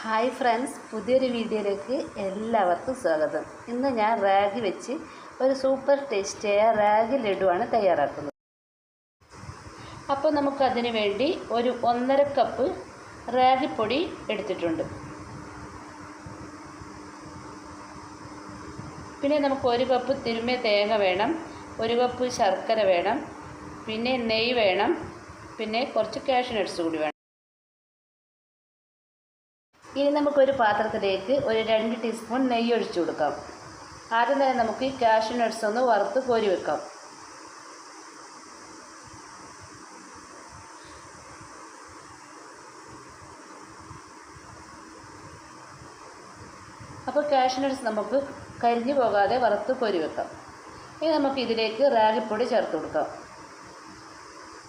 Hi friends പുതിയൊരു വീഡിയോയിലേക്ക് എല്ലാവർക്കും സ്വാഗതം. ഇന്ന് ഞാൻ റാഗി വെച്ച് ഒരു സൂപ്പർ ടേസ്റ്റിയായ റാഗി ലഡുവാണ് തയ്യാറാക്കുന്നത്. അപ്പോൾ നമുക്കതിന് വേണ്ടി ഒരു ഒന്നര കപ്പ് റാഗിപ്പൊടി എടുത്തിട്ടുണ്ട്. പിന്നെ നമുക്ക് ഒരു കപ്പ് തിരുമ്മിയ തേങ്ങ വേണം ഒരു കപ്പ് ശർക്കര വേണം പിന്നെ നെയ്യ് വേണം പിന്നെ കുറച്ച് കാഷ്യൂ നട്ട്സ് കൂടി വേണം. ഇനി നമുക്കൊരു പാത്രത്തിലേക്ക് ഒരു രണ്ട് ടീസ്പൂൺ നെയ്യ് ഒഴിച്ചു കൊടുക്കാം. ആദ്യം തന്നെ നമുക്ക് ഈ കാഷ്യൂ നട്ട്സ് ഒന്ന് വറുത്ത് കോരി വെക്കാം. അപ്പോൾ കാഷ്യൂ നട്ട്സ് നമുക്ക് കരിഞ്ഞു പോകാതെ വറുത്ത് കോരി വെക്കാം. ഇനി നമുക്ക് ഇതിലേക്ക് റാഗിപ്പൊടി ചേർത്ത് കൊടുക്കാം.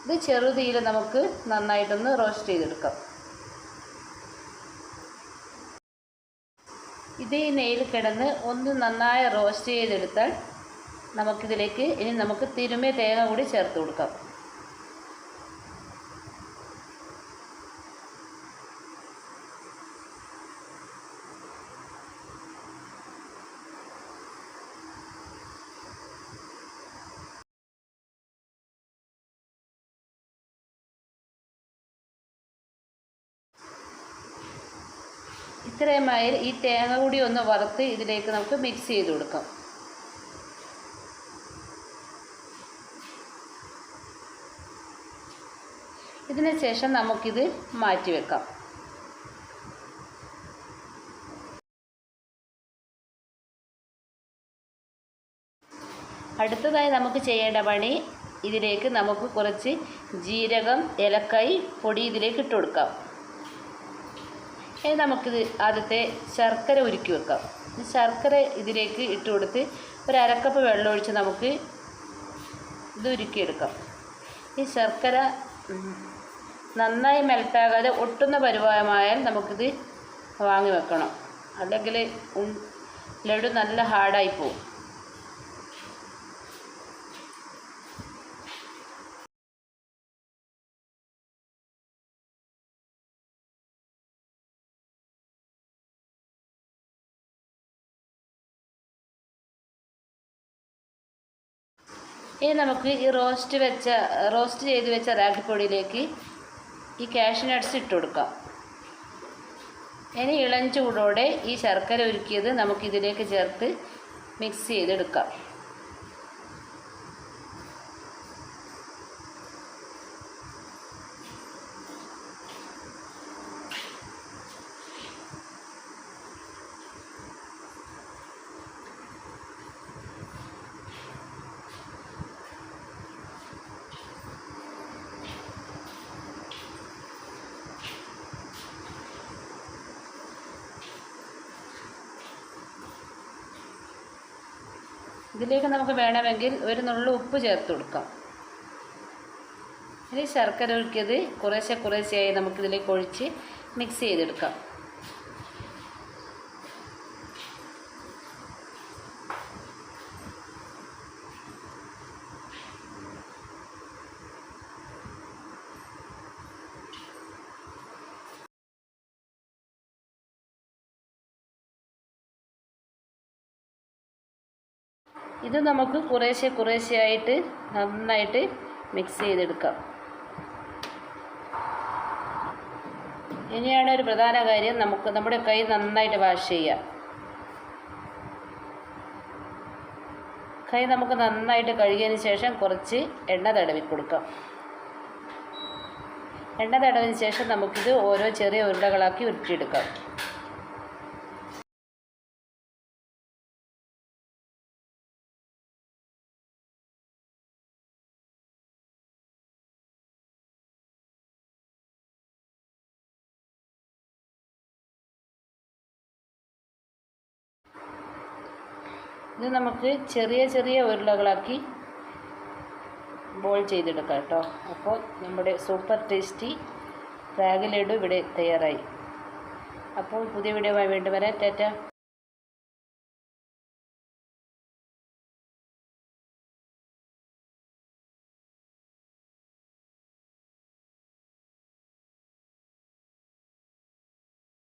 ഇത് ചെറുതീയിൽ നമുക്ക് നന്നായിട്ടൊന്ന് റോസ്റ്റ് ചെയ്തെടുക്കാം. ഇത് നെയ്യിൽ കിടന്ന് ഒന്ന് നന്നായി റോസ്റ്റ് ചെയ്തെടുത്താൽ നമുക്കിതിലേക്ക് ഇനി നമുക്ക് തിരുമേ തേങ്ങ കൂടി ചേർത്ത് കൊടുക്കാം. ഇത്രയുമായി ഈ തേങ്ങ കൂടി ഒന്ന് വറുത്ത് ഇതിലേക്ക് നമുക്ക് മിക്സ് ചെയ്ത് കൊടുക്കാം. ഇതിന് ശേഷം നമുക്കിത് മാറ്റി വെക്കാം. അടുത്തതായി നമുക്ക് ചെയ്യേണ്ട പണി ഇതിലേക്ക് നമുക്ക് കുറച്ച് ജീരകം ഏലക്കായി പൊടി ഇതിലേക്ക് ഇട്ട് കൊടുക്കാം. ഇനി നമുക്കിത് ആദ്യത്തെ ശർക്കര ഉരുക്കി വെക്കാം. ശർക്കര ഇതിലേക്ക് ഇട്ട് കൊടുത്ത് ഒരു അരക്കപ്പ് വെള്ളം ഒഴിച്ച് നമുക്ക് ഇത് ഉരുക്കിയെടുക്കാം. ഈ ശർക്കര നന്നായി മെൽട്ടാകാതെ ഒട്ടുന്ന പരുവമായാൽ നമുക്കിത് വാങ്ങി വെക്കണം. അല്ലെങ്കിൽ ലഡു നല്ല ഹാർഡായി പോകും ഇനി നമുക്ക് ഈ റോസ്റ്റ് വെച്ച റോസ്റ്റ് ചെയ്ത് വെച്ച റാഗിപ്പൊടിയിലേക്ക് ഈ കാഷ്യൂ നട്ട്സ് ഇട്ട് കൊടുക്കാം. ഇനി ഇളം ചൂടോടെ ഈ ശർക്കര ഉരുക്കിയത് നമുക്കിതിലേക്ക് ചേർത്ത് മിക്സ് ചെയ്തെടുക്കാം. ഇതിലേക്ക് നമുക്ക് വേണമെങ്കിൽ ഒരു നുള്ളു ഉപ്പ് ചേർത്ത് കൊടുക്കാം. ഇനി ശർക്കര ഒഴിക്കിയത് കുറേശ്ശെ കുറേശ്ശെയായി നമുക്കിതിലേക്ക് ഒഴിച്ച് മിക്സ് ചെയ്തെടുക്കാം. ഇത് നമുക്ക് കുറേശ്ശെ കുറേശ്ശെയായിട്ട് നന്നായിട്ട് മിക്സ് ചെയ്തെടുക്കാം. ഇനിയാണ് ഒരു പ്രധാന കാര്യം നമുക്ക് നമ്മുടെ കൈ നന്നായിട്ട് വാഷ് ചെയ്യാം കൈ നമുക്ക് നന്നായിട്ട് കഴുകിയതിന് ശേഷം കുറച്ച് എണ്ണ തടവി കൊടുക്കാം. എണ്ണ തടവിന് ശേഷം നമുക്കിത് ഓരോ ചെറിയ ഉരുളകളാക്കി ഉരുട്ടിയെടുക്കാം. ഇത് നമുക്ക് ചെറിയ ചെറിയ ഉരുളകളാക്കി ബോൾ ചെയ്തെടുക്കാം കേട്ടോ. അപ്പോൾ നമ്മുടെ സൂപ്പർ ടേസ്റ്റി റാഗ് ലഡു ഇവിടെ തയ്യാറായി. അപ്പോൾ പുതിയ വീഡിയോ വീണ്ടും വരാം. ടാറ്റ.